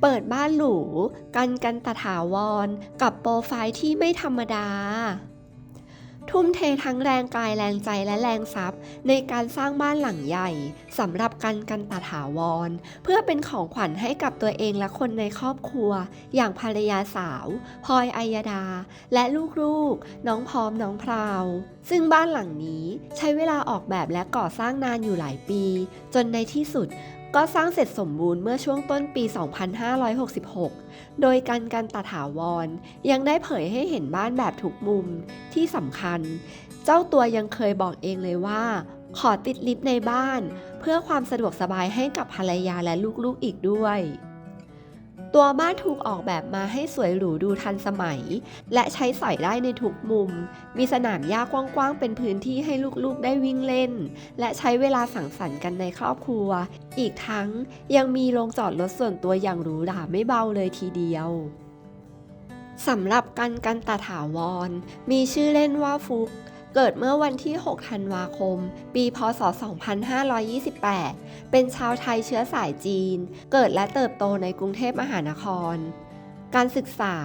เปิดบ้านหรูกันกันตถาวร กับโปรไฟล์ที่ไม่ธรรมดา ทุ่มเททั้งแรงกายแรงใจและแรงทรัพย์ ในการสร้างบ้านหลังใหญ่สำหรับกันกันตถาวร เพื่อเป็นของขวัญให้กับตัวเองและคนในครอบครัว อย่างภรรยาสาวพลอยอัยดา และลูกๆ น้องพร้อมน้องพราว ซึ่งบ้านหลังนี้ใช้เวลาออกแบบและก่อสร้างนานอยู่หลายปี จนในที่สุด ก็สร้างเสร็จสมบูรณ์เมื่อช่วงต้นปี 2566 โดยการกันตถาวร ยังได้เผยให้เห็นบ้านแบบทุกมุมที่สำคัญ เจ้าตัวยังเคยบอกเองเลยว่า ขอติดลิฟต์ในบ้าน เพื่อความสะดวกสบายให้กับภรรยาและลูกๆอีกด้วย ตัวบ้านถูกออกแบบมาให้สวยหรูดูทันสมัย และใช้สอยได้ในทุกมุม มีสนามหญ้ากว้างๆ เป็นพื้นที่ให้ลูกๆได้วิ่งเล่น และใช้เวลาสังสรรค์กันในครอบครัว อีกทั้งยังมีโรงจอดรถส่วนตัวอย่างหรูหราไม่เบาเลยทีเดียวสำหรับกันกันตถาวร มีชื่อเล่นว่าฟุก เกิดเมื่อวันที่ 6 ธันวาคม ปี พศ 2528 เป็นชาวไทยเชื้อสายจีน เกิดและเติบโตในกรุงเทพมหานคร การศึกษา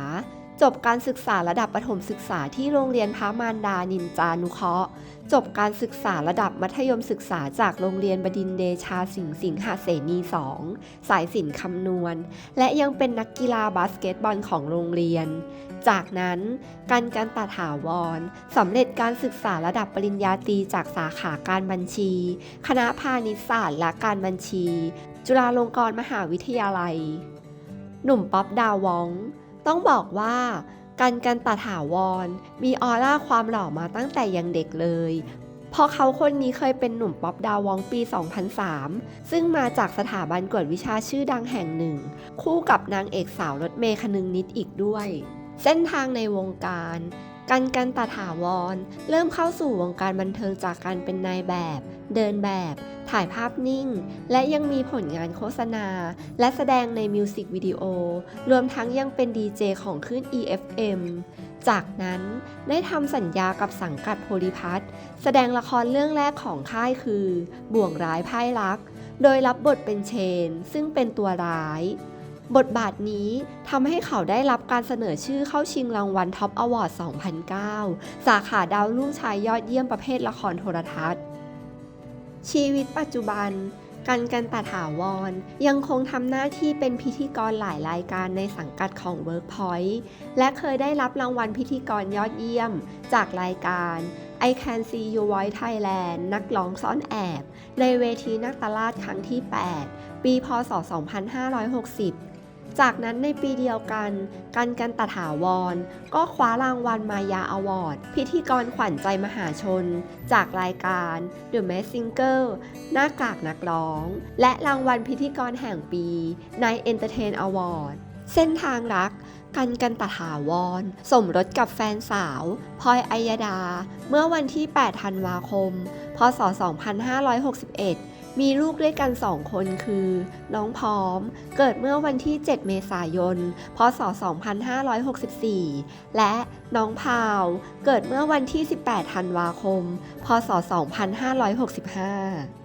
จบการศึกษาระดับประถมศึกษาที่โรงเรียนพระมารดานินจานุเคราะห์ จบการศึกษาระดับมัธยมศึกษาจากโรงเรียนบดินเดชาสิงห์สิงหเสนี2สายสินคำนวณ และยังเป็นนักกีฬาบาสเกตบอลของโรงเรียน จากนั้นกันกันตถาวรสำเร็จการศึกษาระดับปริญญาตรีจากสาขาการบัญชี คณะพาณิชยศาสตร์และการบัญชี จุฬาลงกรณ์มหาวิทยาลัย หนุ่มป๊อปดาวอง ต้องบอกว่ากันกันตถาวร มีออร่าความหล่อมาตั้งแต่ยังเด็กเลยเพราะเขาคนนี้เคยเป็นหนุ่มป๊อปดาวองปี 2003 ซึ่งมาจากสถาบันกวดวิชาชื่อดังแห่งหนึ่ง คู่กับนางเอกสาวรถเมย์คนึงนิดอีกด้วย เส้นทางในวงการ กันกันตาถาวร เริ่มเข้าสู่วงการบันเทิงจากการเป็นนายแบบ เดินแบบ ถ่ายภาพนิ่ง และยังมีผลงานโฆษณา และแสดงในมิวสิกวิดีโอ รวมทั้งยังเป็นดีเจของคลื่น EFM จากนั้นได้ทำสัญญากับสังกัดโพลิพัทแสดงละครเรื่องแรกของค่ายคือ บ่วงร้ายพ่ายรัก โดยรับบทเป็นเชน ซึ่งเป็นตัวร้าย บทบาทนี้ทำให้เขาได้รับการเสนอชื่อเข้าชิงรางวัลท็อปอวอร์ด 2009 สาขาดาวรุ่งชายยอดเยี่ยมประเภทละครโทรทัศน์ ชีวิตปัจจุบันกันกันตถาวร ยังคงทำหน้าที่เป็นพิธีกรหลายรายการในสังกัดของ Workpoint และเคยได้รับรางวัลพิธีกรยอดเยี่ยม จากรายการ I Can See You Voice Thailand นักร้องซ่อนแอบ ในเวทีนักตลาดครั้งที่ 8 ปี พศ 2560 จากนั้นในปีเดียวกัน กันกันตถาวร ก็คว้ารางวัลมายาอวอร์ด พิธีกรขวัญใจมหาชน จากรายการ The Mask Singer หน้ากากนักร้อง และรางวัลพิธีกรแห่งปีใน Entertain Award เส้นทางรัก กันกันตถาวร สมรสกับแฟนสาวพลอยอัยดา เมื่อวันที่ 8 ธันวาคม ศ 2561 มีลูกด้วยกันสองคนคือ น้องพร้อม เกิดเมื่อวันที่ 7 เมษายน พศ 2564 และน้องพาว เกิดเมื่อวันที่ 18 ธันวาคม พศ 2565